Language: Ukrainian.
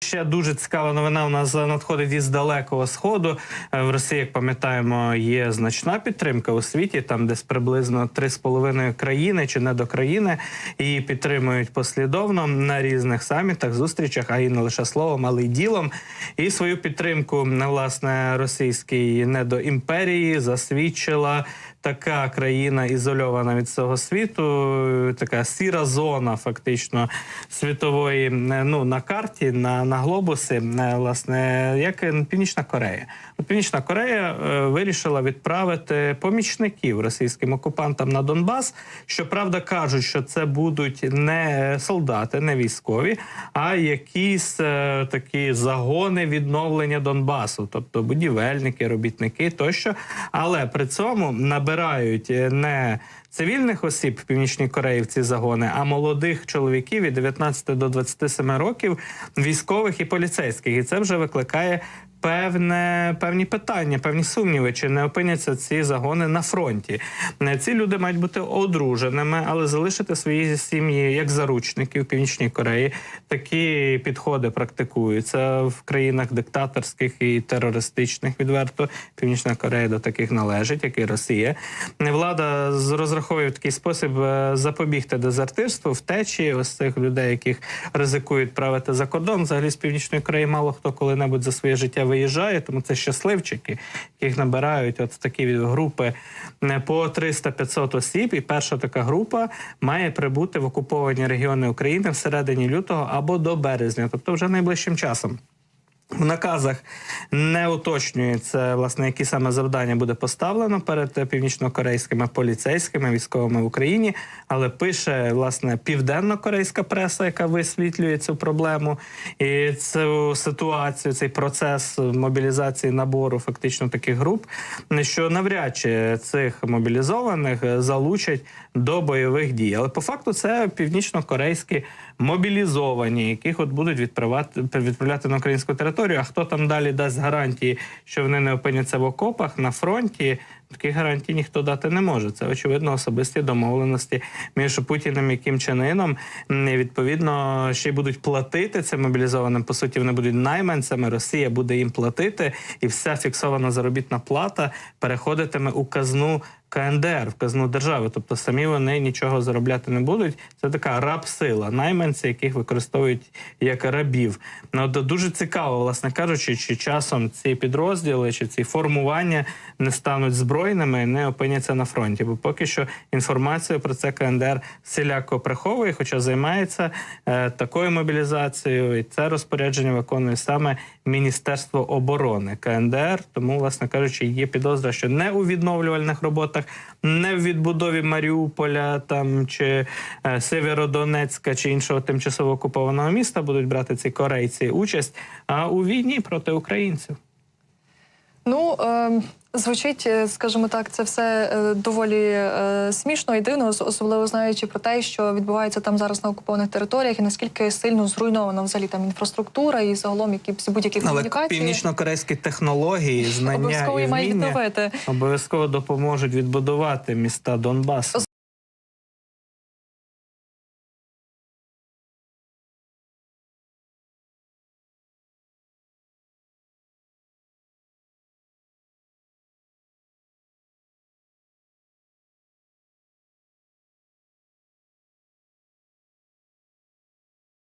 Ще дуже цікава новина. У нас надходить із далекого сходу. Е, В Росії, як пам'ятаємо, є значна підтримка у світі. Там десь приблизно 3,5 країни чи не до країни її підтримують послідовно на різних самітах, зустрічах, а і не лише словом, але й ділом. І свою підтримку власне російській недоімперії засвідчила така країна ізольована від всього світу, така сіра зона, фактично світової е, ну на карті, на, на глобусі, е, власне, як е, Північна Корея. Північна Корея вирішила відправити помічників російським окупантам на Донбас. Щоправда, кажуть, що це будуть не солдати, не військові, а якісь такі загони відновлення Донбасу, тобто будівельники, робітники тощо. Але при цьому набирають е, не цивільних осіб в Північній Кореї в ці загони, а молодих чоловіків від 19 до 27 років, військових і поліцейських. І це вже викликає. Певне певні питання, певні сумніви, чи не опиняться ці загони на фронті. Е, Ці люди мають бути одруженими, але залишити свої сім'ї як заручники в Північній Кореї. Такі підходи практикуються в країнах диктаторських і терористичних. Відверто Північна Корея до таких належить, як і Росія. Влада з- розраховує в такий спосіб е, запобігти дезертирству, втечі ось цих людей, яких ризикують правити за кордон. Взагалі з північної Кореї мало хто коли-небудь за своє життя виїжджає, тому це щасливчики, яких набирають от такі групи е, по 300-500 осіб. І перша така група має прибути в окуповані регіони України в середині лютого або до березня, тобто вже найближчим часом. В наказах не уточнюється власне, які саме завдання буде поставлено перед північнокорейськими поліцейськими військовими в Україні, але пише власне південно-корейська преса, яка висвітлює цю проблему і цю ситуацію, цей процес мобілізації набору фактично таких груп, що навряд чи цих мобілізованих залучать до бойових дій. Але по факту це північно-корейські мобілізовані, яких от будуть відправляти відправляти на українську територію. А хто там далі дасть гарантії, що вони не опиняться в окопах на фронті? Таких гарантій ніхто дати не може. Це очевидно особисті домовленості між Путіним і Кім Чен Іном. Відповідно, ще й будуть платити цим мобілізованим. По суті, вони будуть найманцями. Росія буде їм платити, і вся фіксована заробітна плата переходитиме у казну КНДР в казну держави, тобто самі вони нічого заробляти не будуть. Це така раб-сила, найманці, яких використовують як рабів. Ну дуже цікаво, власне кажучи, чи часом ці підрозділи чи ці формування не стануть збройними, не опиняться на фронті. Бо поки що інформацію про це КНДР всіляко приховує, хоча займається е, такою мобілізацією, і це розпорядження виконує саме Міністерство оборони КНДР. Тому, власне кажучи, є підозра, що не у відновлювальних роботах, не в відбудові Маріуполя там чи е, Северодонецька чи іншого тимчасово окупованого міста будуть брати ці корейці участь, а у війні проти українців. Ну е, звучить, е, скажімо так, це все е, доволі е, смішно і дивно, особливо знаючи про те, що відбувається там зараз на окупованих територіях, і наскільки сильно зруйнована взагалі там інфраструктура і загалом які будь-які комунікації. північно-корейські технології, знання Обов'язково і вміння мають відновити. обов'язково допоможуть відбудувати міста Донбасу.